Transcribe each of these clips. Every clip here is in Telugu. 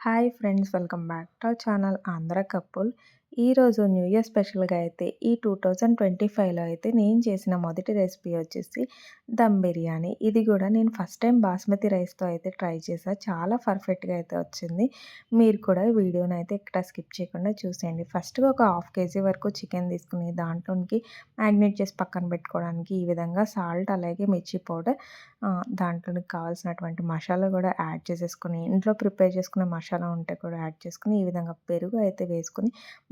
hi friends welcome back to our channel Andhra couple ఈరోజు న్యూ ఇయర్ స్పెషల్గా అయితే ఈ టూ థౌజండ్ ట్వంటీ ఫైవ్లో అయితే నేను చేసిన మొదటి రెసిపీ వచ్చేసి దమ్ బిర్యానీ. ఇది కూడా నేను ఫస్ట్ టైం బాస్మతి రైస్తో అయితే ట్రై చేసా. చాలా పర్ఫెక్ట్గా అయితే వచ్చింది. మీరు కూడా వీడియోని అయితే ఇక్కడ స్కిప్ చేయకుండా చూసేయండి. ఫస్ట్గా ఒక హాఫ్ కేజీ వరకు చికెన్ తీసుకుని దాంట్లోకి మ్యాగ్నేట్ చేసి పక్కన పెట్టుకోవడానికి ఈ విధంగా సాల్ట్ అలాగే మిర్చి పౌడర్ దాంట్లోకి కావాల్సినటువంటి మసాలా కూడా యాడ్ చేసేసుకుని ఇంట్లో ప్రిపేర్ చేసుకునే మసాలా ఉంటే కూడా యాడ్ చేసుకుని ఈ విధంగా పెరుగు అయితే వేసుకుని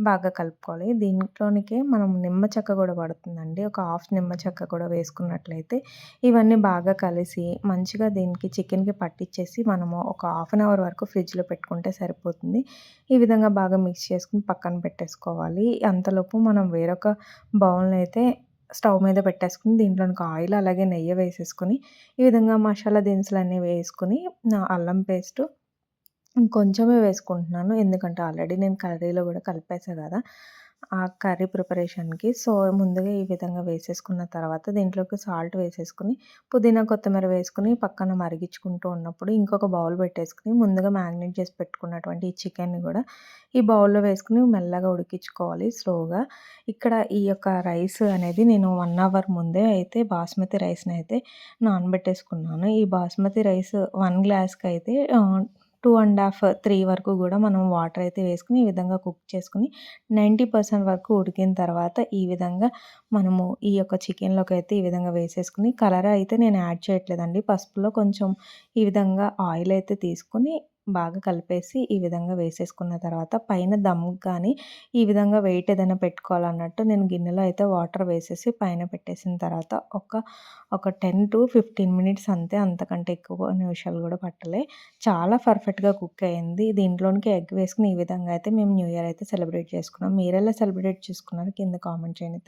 బాగా కలుపుకోవాలి. దీంట్లోనికే మనం నిమ్మ చెక్క కూడా పడుతుందండి. ఒక హాఫ్ నిమ్మ చెక్క కూడా వేసుకున్నట్లయితే ఇవన్నీ బాగా కలిసి మంచిగా దీనికి చికెన్కి పట్టించేసి మనము ఒక హాఫ్ అన్ అవర్ వరకు ఫ్రిడ్జ్లో పెట్టుకుంటే సరిపోతుంది. ఈ విధంగా బాగా మిక్స్ చేసుకుని పక్కన పెట్టేసుకోవాలి. అంతలోపు మనం వేరొక బౌల్ అయితే స్టవ్ మీద పెట్టేసుకుని దీంట్లోనికి ఆయిల్ అలాగే నెయ్యి వేసేసుకుని ఈ విధంగా మసాలా దినుసులు అన్నీ వేసుకుని అల్లం పేస్టు కొంచెమే వేసుకుంటున్నాను. ఎందుకంటే ఆల్రెడీ నేను కర్రీలో కూడా కలిపేసా కదా! ఆ కర్రీ ప్రిపరేషన్కి. సో ముందుగా ఈ విధంగా వేసేసుకున్న తర్వాత దీంట్లోకి సాల్ట్ వేసేసుకుని పుదీనా కొత్తిమీర వేసుకుని పక్కన మరిగించుకుంటూ ఉన్నప్పుడు ఇంకొక బౌల్ పెట్టేసుకుని ముందుగా మ్యాగ్నేట్ చేసి పెట్టుకున్నటువంటి ఈ చికెన్ని కూడా ఈ బౌల్లో వేసుకుని మెల్లగా ఉడికించుకోవాలి స్లోగా. ఇక్కడ ఈ యొక్క రైస్ అనేది నేను వన్ అవర్ ముందే అయితే బాస్మతి రైస్ని అయితే నానబెట్టేసుకున్నాను. ఈ బాస్మతి రైస్ వన్ గ్లాస్కి అయితే టూ అండ్ హాఫ్ త్రీ వరకు కూడా మనం వాటర్ అయితే వేసుకుని ఈ విధంగా కుక్ చేసుకుని నైంటీ పర్సెంట్ వరకు ఉడికిన తర్వాత ఈ విధంగా మనము ఈ యొక్క చికెన్లోకి అయితే ఈ విధంగా వేసేసుకుని కలర్ అయితే నేను యాడ్ చేయట్లేదండి. పసుపులో కొంచెం ఈ విధంగా ఆయిల్ అయితే తీసుకుని బాగా కలిపేసి ఈ విధంగా వేసేసుకున్న తర్వాత పైన దమ్ కానీ ఈ విధంగా వెయిట్ ఏదైనా పెట్టుకోవాలన్నట్టు నేను గిన్నెలో అయితే వాటర్ వేసేసి పైన పెట్టేసిన తర్వాత ఒక ఒక టెన్ టు ఫిఫ్టీన్ మినిట్స్ అంతే అంతకంటే ఎక్కువ నిమిషాలు కూడా పట్టలే. చాలా పర్ఫెక్ట్గా కుక్ అయ్యింది దీంట్లోనికి ఎగ్ వేసుకుని ఈ విధంగా అయితే మేము న్యూ ఇయర్ అయితే సెలబ్రేట్ చేసుకున్నాం. మీరు ఎలా సెలబ్రేట్ చేసుకున్నారు? కింద కామెంట్ చేయండి.